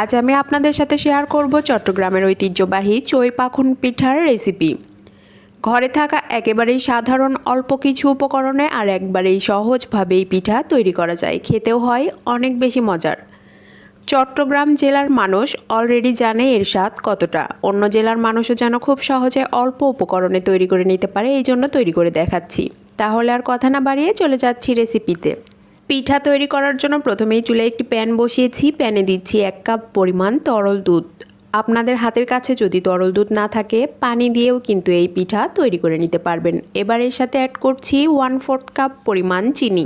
আজ আমি আপনাদের সাথে শেয়ার করব চট্টগ্রামের ঐতিহ্যবাহী চই পাখুন পিঠার রেসিপি ঘরে থাকা একেবারেই সাধারণ অল্প কিছু উপকরণে আর একবারেই সহজভাবে এই পিঠা তৈরি করা যায়। খেতেও হয় অনেক বেশি মজার। চট্টগ্রাম জেলার মানুষ অলরেডি জানে এর স্বাদ কতটা। অন্য জেলার মানুষও যেন খুব সহজে অল্প উপকরণে তৈরি করে নিতে পারে, এই জন্য তৈরি করে দেখাচ্ছি। তাহলে আর কথা না বাড়িয়ে চলে যাচ্ছি রেসিপিতে পিঠা তৈরি করার জন্য প্রথমেই চুলে একটি প্যান বসিয়েছি। প্যানে দিচ্ছি এক কাপ পরিমাণ তরল দুধ। আপনাদের হাতের কাছে যদি তরল দুধ না থাকে, পানি দিয়েও কিন্তু এই পিঠা তৈরি করে নিতে পারবেন। এবার এর সাথে অ্যাড করছি ওয়ান ফোর্থ কাপ পরিমাণ চিনি।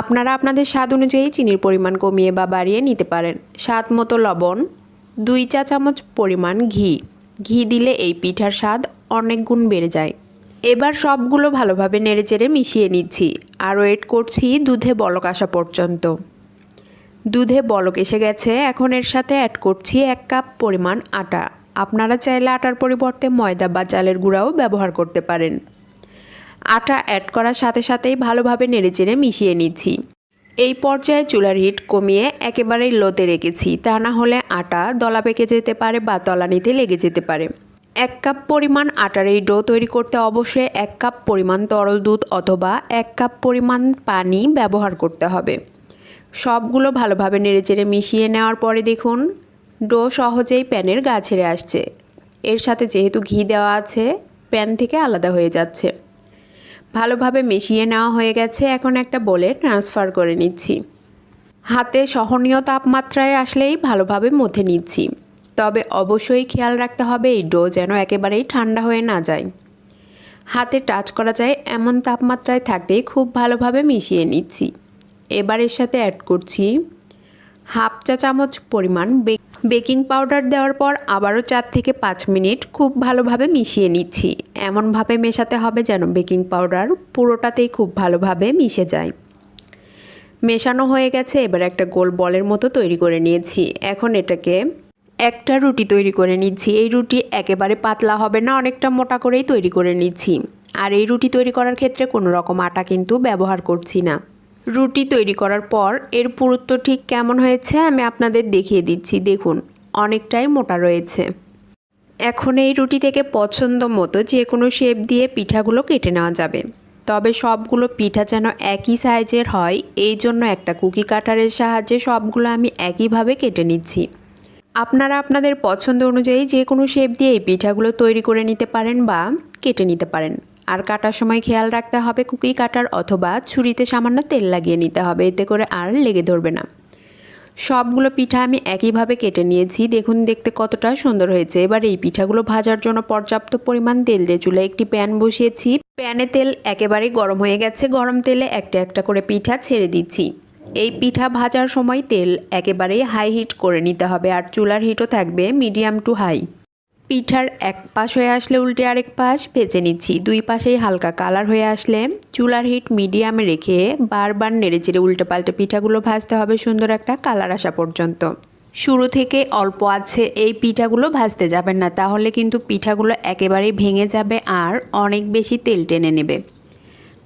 আপনারা আপনাদের স্বাদ অনুযায়ী চিনির পরিমাণ কমিয়ে বা বাড়িয়ে নিতে পারেন। স্বাদ মতো লবণ, দুই চা চামচ পরিমাণ ঘি। ঘি দিলে এই পিঠার স্বাদ অনেক গুণ বেড়ে যায়। এবার সবগুলো ভালোভাবে নেড়েচেড়ে মিশিয়ে নিচ্ছি আর ওয়েট করছি দুধে বলক আসা পর্যন্ত। দুধে বলক এসে গেছে, এখন এর সাথে অ্যাড করছি এক কাপ পরিমাণ আটা। আপনারা চাইলে আটার পরিবর্তে ময়দা বা চালের গুঁড়াও ব্যবহার করতে পারেন। আটা অ্যাড করার সাথে সাথেই ভালোভাবে নেড়েচেড়ে মিশিয়ে নিচ্ছি। এই পর্যায়ে চুলার হিট কমিয়ে একেবারেই লোতে রেখেছি, তা না হলে আটা দলা পেকে যেতে পারে বা তলানিতে লেগে যেতে পারে। এক কাপ পরিমাণ আটার এই ডো তৈরি করতে অবশ্যই এক কাপ পরিমাণ তরল দুধ অথবা এক কাপ পরিমাণ পানি ব্যবহার করতে হবে। সবগুলো ভালোভাবে নেড়েচেড়ে মিশিয়ে নেওয়ার পরে দেখুন, ডো সহজেই প্যানের গা ছেড়ে আসছে। এর সাথে যেহেতু ঘি দেওয়া আছে, প্যান থেকে আলাদা হয়ে যাচ্ছে। ভালোভাবে মিশিয়ে নেওয়া হয়ে গেছে, এখন একটা বলে ট্রান্সফার করে নিচ্ছি। হাতে সহনীয় তাপমাত্রায় আসলেই ভালোভাবে মথে নিচ্ছি। তবে অবশ্যই খেয়াল রাখতে হবে, এই ডো যেন একেবারেই ঠান্ডা হয়ে না যায়। হাতে টাচ করা যায় এমন তাপমাত্রায় থাকতেই খুব ভালোভাবে মিশিয়ে নিচ্ছি। এবার এর সাথে অ্যাড করছি হাফ চা চামচ পরিমাণ বেকিং পাউডার দেওয়ার পর আবারও চার থেকে পাঁচ মিনিট খুব ভালোভাবে মিশিয়ে নিচ্ছি। এমনভাবে মেশাতে হবে যেন বেকিং পাউডার পুরোটাতেই খুব ভালোভাবে মিশে যায়। মেশানো হয়ে গেছে, এবার একটা গোল বলের মতো তৈরি করে নিয়েছি। এখন এটাকে একটা রুটি তৈরি করে নিচ্ছি। এই রুটি একেবারে পাতলা হবে না, অনেকটা মোটা করেই তৈরি করে নিচ্ছি। আর এই রুটি তৈরি করার ক্ষেত্রে কোনো রকম আটা কিন্তু ব্যবহার করছি না। রুটি তৈরি করার পর এর পুরুত্ব ঠিক কেমন হয়েছে আমি আপনাদের দেখিয়ে দিচ্ছি। দেখুন, অনেকটাই মোটা রয়েছে। এখন এই রুটি থেকে পছন্দ মতো যে কোনো শেপ দিয়ে পিঠাগুলো কেটে নেওয়া যাবে। তবে সবগুলো পিঠা যেন একই সাইজের হয়, এই জন্য একটা কুকি কাটারের সাহায্যে সবগুলো আমি একইভাবে কেটে নিচ্ছি। আপনারা আপনাদের পছন্দ অনুযায়ী যে কোনো শেপ দিয়ে এই পিঠাগুলো তৈরি করে নিতে পারেন বা কেটে নিতে পারেন। আর কাটার সময় খেয়াল রাখতে হবে কুকি কাটার অথবা ছুরিতে সামান্য তেল লাগিয়ে নিতে হবে, এতে করে আর লেগে ধরবে না। সবগুলো পিঠা আমি একইভাবে কেটে নিয়েছি। দেখুন, দেখতে কতটা সুন্দর হয়েছে। এবার এই পিঠাগুলো ভাজার জন্য পর্যাপ্ত পরিমাণ তেল দিয়ে চুলে একটি প্যান বসিয়েছি। প্যানে তেল একেবারেই গরম হয়ে গেছে। গরম তেলে একটা একটা করে পিঠা ছেড়ে দিচ্ছি। এই পিঠা ভাজার সময় তেল একেবারেই হাই হিট করে নিতে হবে আর চুলার হিটও থাকবে মিডিয়াম টু হাই পিঠার এক পাশ হয়ে আসলে উল্টে আরেক পাশ ভেজে নিচ্ছি। দুই পাশেই হালকা কালার হয়ে আসলে চুলার হিট মিডিয়ামে রেখে বারবার নেড়েচেড়ে উল্টে পাল্টে পিঠাগুলো ভাজতে হবে সুন্দর একটা কালার আসা পর্যন্ত। শুরু থেকে অল্প আছে এই পিঠাগুলো ভাজতে যাবেন না, তাহলে কিন্তু পিঠাগুলো একেবারেই ভেঙে যাবে আর অনেক বেশি তেল টেনে নেবে।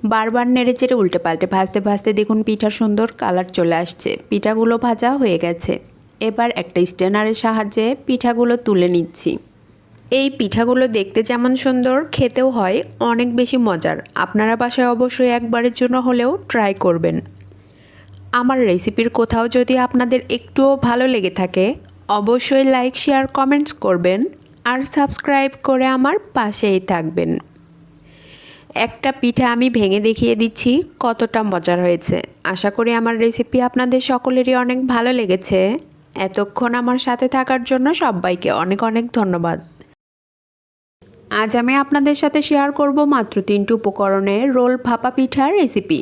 বারবার নেড়েচেড়ে উল্টে পাল্টে ভাজতে ভাজতে দেখুন পিঠার সুন্দর কালার চলে আসছে। পিঠাগুলো ভাজা হয়ে গেছে। এবার একটা স্টেনারের সাহায্যে পিঠাগুলো তুলে নিচ্ছি। এই পিঠাগুলো দেখতে যেমন সুন্দর, খেতেও হয়, অনেক বেশি মজার। আপনারা বাসায় অবশ্যই একবারের জন্য হলেও ট্রাই করবেন। আমার রেসিপির কোথাও যদি আপনাদের একটুও ভালো লেগে থাকে, অবশ্যই লাইক শেয়ার কমেন্টস করবেন। আর সাবস্ক্রাইব করে আমার পাশেই থাকবেন। একটা পিঠা আমি ভেঙে দেখিয়ে দিচ্ছি, কতটা মজার হয়েছে। আশা করি আমার রেসিপি আপনাদের সকলেরই অনেক ভালো লেগেছে। এতক্ষণ আমার সাথে থাকার জন্য সবাইকে অনেক অনেক ধন্যবাদ। আজ আমি আপনাদের সাথে শেয়ার করব মাত্র তিনটি উপকরণের রোল ভাপা পিঠার রেসিপি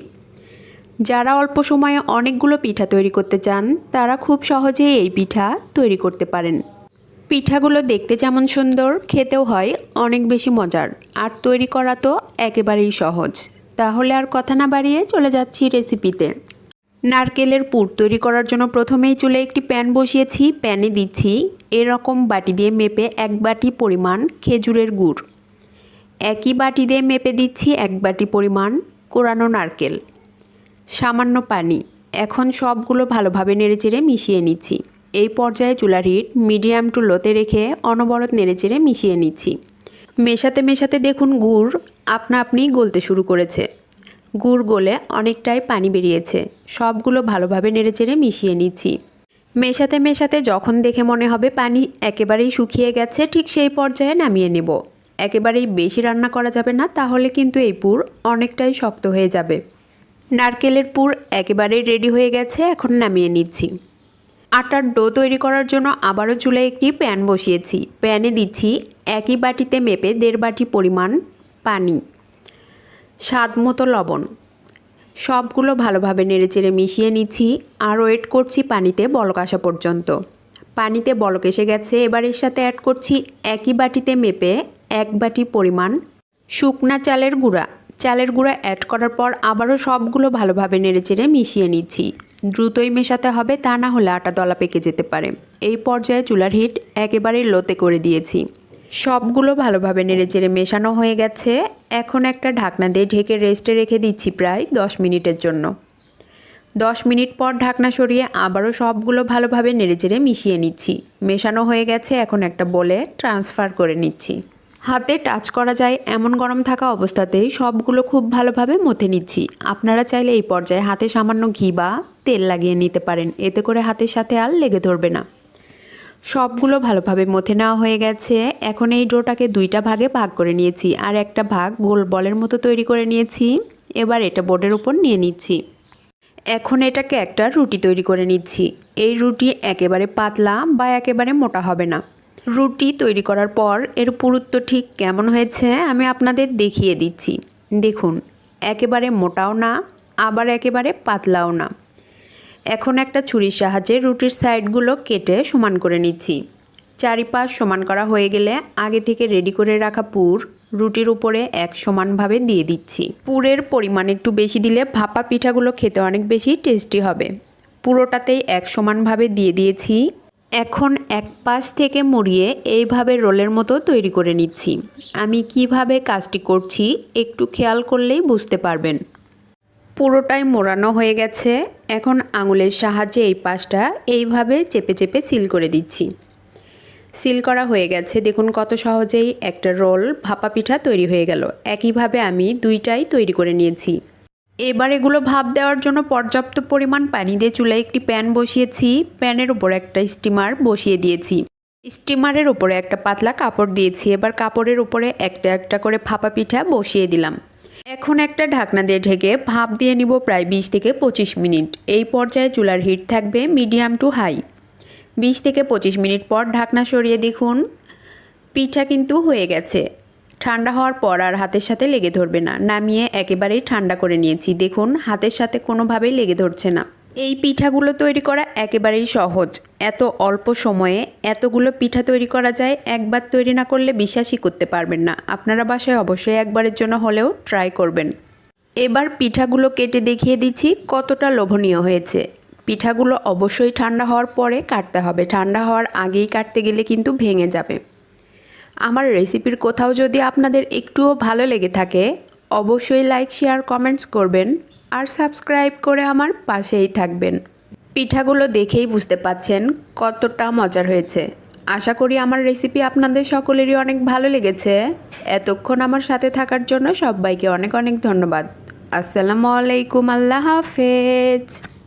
যারা অল্প সময়ে অনেকগুলো পিঠা তৈরি করতে চান, তারা খুব সহজেই এই পিঠা তৈরি করতে পারেন। পিঠাগুলো দেখতে যেমন সুন্দর, খেতেও হয় অনেক বেশি মজার। আর তৈরি করা তো একেবারেই সহজ। তাহলে আর কথা না বাড়িয়ে চলে যাচ্ছি রেসিপিতে নারকেলের পুর তৈরি করার জন্য প্রথমেই চুলে একটি প্যান বসিয়েছি, প্যানে দিচ্ছি এরকম বাটি দিয়ে মেপে এক বাটি পরিমাণ খেজুরের গুড়। একই বাটি দিয়ে মেপে দিচ্ছি এক বাটি পরিমাণ কোরানো নারকেল। সামান্য পানি। এখন সবগুলো ভালোভাবে নেড়েচেড়ে মিশিয়ে নিচ্ছি। এই পর্যায়ে চুলার হিট মিডিয়াম টু লোতে রেখে অনবরত নেড়েচেড়ে মিশিয়ে নিচ্ছি। মেশাতে মেশাতে দেখুন গুড় আপনা আপনি গলতে শুরু করেছে। গুড় গলে অনেকটাই পানি বেরিয়েছে। সবগুলো ভালোভাবে নেড়েচেড়ে মিশিয়ে নিচ্ছি। মেশাতে মেশাতে যখন দেখে মনে হবে পানি একেবারেই শুকিয়ে গেছে, ঠিক সেই পর্যায়ে নামিয়ে নেব। একেবারেই বেশি রান্না করা যাবে না, তাহলে কিন্তু এই পুর অনেকটাই শক্ত হয়ে যাবে। নারকেলের পুর একেবারেই রেডি হয়ে গেছে, এখন নামিয়ে নিচ্ছি। আটার ডো তৈরি করার জন্য আবারও চুলায় একটি প্যান বসিয়েছি। প্যানে দিচ্ছি একই বাটিতে মেপে দেড় বাটি পরিমাণ পানি, স্বাদ মতো লবণ। সবগুলো ভালোভাবে নেড়েচেড়ে মিশিয়ে নিচ্ছি আর ওয়েট করছি পানিতে বলক আসা পর্যন্ত। পানিতে বলক এসে গেছে, এবার এর সাথে অ্যাড করছি একই বাটিতে মেপে এক বাটি পরিমাণ শুকনা চালের গুঁড়া। চালের গুঁড়া অ্যাড করার পর আবারও সবগুলো ভালোভাবে নেড়েচেড়ে মিশিয়ে নিচ্ছি। দ্রুতই মেশাতে হবে তা না হলে আটা দলা পেকে যেতে পারে। এই পর্যায়ে চুলার হিট একেবারেই লোতে করে দিয়েছি। সবগুলো ভালোভাবে নেড়েচেড়ে মেশানো হয়ে গেছে। এখন একটা ঢাকনা দিয়ে ঢেকে রেস্টে রেখে দিচ্ছি প্রায় দশ মিনিটের জন্য। দশ মিনিট পর ঢাকনা সরিয়ে আবারও সবগুলো ভালোভাবে নেড়েচেড়ে মিশিয়ে নিচ্ছি। মেশানো হয়ে গেছে, এখন একটা বলে ট্রান্সফার করে নিচ্ছি। হাতে টাচ করা যায় এমন গরম থাকা অবস্থাতেই সবগুলো খুব ভালোভাবে মথে নিচ্ছি। আপনারা চাইলে এই পর্যায়ে হাতে সামান্য ঘি বা তেল লাগিয়ে নিতে পারেন। এতে করে হাতের সাথে আর লেগে ধরবে না। সবগুলো ভালোভাবে মথে নেওয়া হয়ে গেছে। এখন এই ডোটাকে দুইটা ভাগে ভাগ করে নিয়েছি আর একটা ভাগ গোল বলের মতো তৈরি করে নিয়েছি। এবার এটা বোর্ডের উপর নিয়ে নিচ্ছি। এখন এটাকে একটা রুটি তৈরি করে নিচ্ছি। এই রুটি একেবারে পাতলা বা একেবারে মোটা হবে না। রুটি তৈরি করার পর এর পুরুত্ব ঠিক কেমন হয়েছে আমি আপনাদের দেখিয়ে দিচ্ছি। দেখুন, একেবারে মোটাও না, আবার একেবারে পাতলাও না। এখন একটা ছুরির সাহায্যে রুটির সাইডগুলো কেটে সমান করে নিচ্ছি। চারিপাশ সমান করা হয়ে গেলে আগে থেকে রেডি করে রাখা পুর রুটির উপরে এক সমানভাবে দিয়ে দিচ্ছি। পুরের পরিমাণ একটু বেশি দিলে ভাপা পিঠাগুলো খেতে অনেক বেশি টেস্টি হবে। পুরোটাতেই এক সমানভাবে দিয়ে দিয়েছি। এখন এক পাশ থেকে মুড়িয়ে এইভাবে রোলের মতো তৈরি করে নিচ্ছি। আমি কীভাবে কাজটি করছি একটু খেয়াল করলেই বুঝতে পারবেন। পুরোটাই মোড়ানো হয়ে গেছে। এখন আঙুলের সাহায্যে এই পাশটা এইভাবে চেপে চেপে সিল করে দিচ্ছি। সিল করা হয়ে গেছে। দেখুন কত সহজেই একটা রোল ভাপা পিঠা তৈরি হয়ে গেল। একইভাবে আমি দুইটাই তৈরি করে নিয়েছি। এবার এগুলো ভাপ দেওয়ার জন্য পর্যাপ্ত পরিমাণ পানি দিয়ে চুলায় একটি প্যান বসিয়েছি। প্যানের উপর একটা স্টিমার বসিয়ে দিয়েছি। স্টিমারের উপরে একটা পাতলা কাপড় দিয়েছি। এবার কাপড়ের উপরে একটা একটা করে ভাপা পিঠা বসিয়ে দিলাম। এখন একটা ঢাকনা দিয়ে ঢেকে ভাপ দিয়ে নিব প্রায় বিশ থেকে পঁচিশ মিনিট। এই পর্যায়ে চুলার হিট থাকবে মিডিয়াম টু হাই। বিশ থেকে পঁচিশ মিনিট পর ঢাকনা সরিয়ে দেখুন। পিঠা কিন্তু হয়ে গেছে। ঠান্ডা হওয়ার পর আর হাতের সাথে লেগে ধরবে না। নামিয়ে একেবারেই ঠান্ডা করে নিয়েছি। দেখুন, হাতের সাথে কোনোভাবেই লেগে ধরছে না। এই পিঠাগুলো তৈরি করা একেবারেই সহজ। এত অল্প সময়ে এতগুলো পিঠা তৈরি করা যায়, একবার তৈরি না করলে বিশ্বাসই করতে পারবেন না। আপনারা বাসায় অবশ্যই একবারের জন্য হলেও ট্রাই করবেন। এবার পিঠাগুলো কেটে দেখিয়ে দিচ্ছি কতটা লোভনীয় হয়েছে। পিঠাগুলো অবশ্যই ঠান্ডা হওয়ার পরে কাটতে হবে। ঠান্ডা হওয়ার আগেই কাটতে গেলে কিন্তু ভেঙে যাবে। আমার রেসিপির কোথাও যদি আপনাদের একটুও ভালো লেগে থাকে, অবশ্যই লাইক শেয়ার কমেন্টস করবেন আর সাবস্ক্রাইব করে আমার পাশেই থাকবেন। পিঠাগুলো দেখেই বুঝতে পাচ্ছেন কতটা মজার হয়েছে। আশা করি আমার রেসিপি আপনাদের সকলেরই অনেক ভালো লেগেছে। এতক্ষণ আমার সাথে থাকার জন্য সবাইকে অনেক অনেক ধন্যবাদ। আসসালামু আলাইকুম, আল্লাহ হাফেজ।